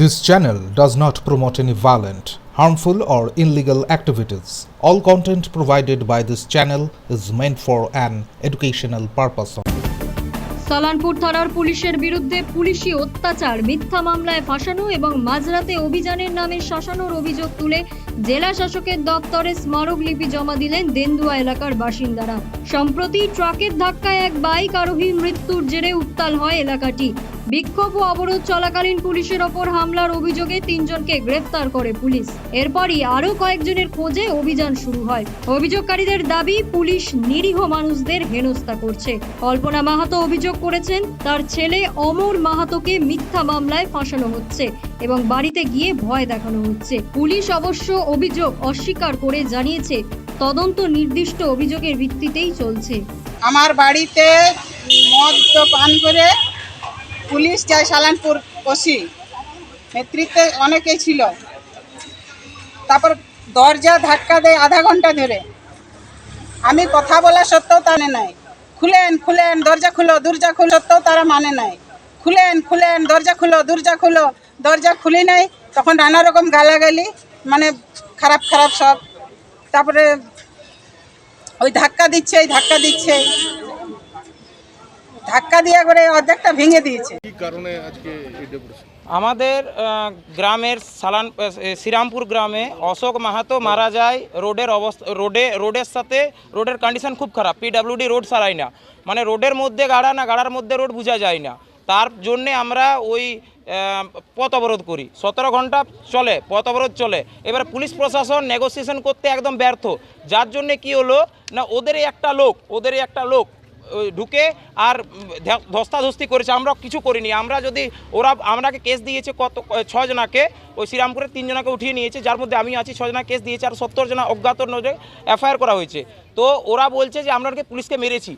This channel does not promote any violent, harmful, or illegal activities. All content provided by this channel is meant for an educational purpose. Salanpur থানার পুলিশের বিরুদ্ধে পুলিশি অত্যাচার মিথ্যা মামলায় ফাঁসানো এবং মাঝরাতে অভিযানের নামে শাসানোর অভিযোগ তুলে জেলা শাসকের দপ্তরে স্মারকলিপি জমা দিলেন দেন্দুয়া এলাকার বাসিন্দারা সম্প্রতি ট্রাকের ধাক্কায় এক বাইক আরোহীর মৃত্যুর জেরে উত্তাল হয় এলাকাটি বিক্ষোভ ও অবরোধ চলাকালীন পুলিশের ওপর হামলার অভিযোগে তিনজনকে গ্রেফতার করে পুলিশ। এরপরই আরও কয়েকজনের খোঁজে অভিযান শুরু হয়। অভিযোগকারীদের দাবি, পুলিশ নিরীহ মানুষদের হেনস্থা করছে। কল্পনা মাহাতো অভিযোগ করেছেন, তার ছেলে অমর মাহাতোকে মিথ্যা মামলায় ফাঁসানো হচ্ছে এবং বাড়িতে গিয়ে ভয় দেখানো হচ্ছে। পুলিশ অবশ্য অভিযোগ অস্বীকার করে জানিয়েছে, তদন্ত নির্দিষ্ট অভিযোগের ভিত্তিতেই চলছে। আমার বাড়িতে মদ পান করে পুলিশ যায় সালানপুর ওসি। নেতৃত্বে অনেকেই ছিল। তারপর দরজা ধাক্কা দেয় আধা ঘণ্টা ধরে। আমি কথা বলা সত্ত্বেও তারা নাই। খুলেন খুলেন, দরজা খুলো দরজা খুলো। সত্ত্বেও তারা মানে নাই। খুলেন খুলেন, দরজা খুলো দরজা খুলো। দরজা খুলি নাই, তখন নানা রকম গালাগালি মানে খারাপ খারাপ সব। তারপরে ওই ধাক্কা দিচ্ছে ধাক্কা দিচ্ছে ধাক্কা দিয়ে করে অর্ধেকটা ভেঙে দিয়েছে। কি কারণে আজকে এই ডেপুটেশন? আমাদের গ্রামের সালান শ্রীরামপুর গ্রামে অশোক মাহাতো মারা যায়। রোডের অবস্থা রোডে রোডের সাথে রোডের কন্ডিশন খুব খারাপ। পিডাব্লিউডি রোড সারাই না। মানে রোডের মধ্যে গাড়া না গাড়ার মধ্যে রোড বোঝা যায় না। তার জন্যে আমরা ওই পথ অবরোধ করি। সতেরো ঘণ্টা চলে পথ অবরোধ চলে। এবার পুলিশ প্রশাসন নেগোসিয়েশন করতে একদম ব্যর্থ। যার জন্যে কি হলো না ওদেরই একটা লোক ওদেরই একটা লোক ঢুকে আর ধস্তাধস্তি করেছে। আমরা কিছু করিনি। আমরা যদি ওরা আমরাকে কেস দিয়েছে কত ছজনাকে ওই শ্রীরামপুরের তিনজনাকে উঠিয়ে নিয়েছে, যার মধ্যে আমি আছি ছজনা কেস দিয়েছে, আর সত্তর জনা অজ্ঞাত নজরে এফআইআর করা হয়েছে। তো ওরা বলছে যে, আমরা পুলিশকে মেরেছি।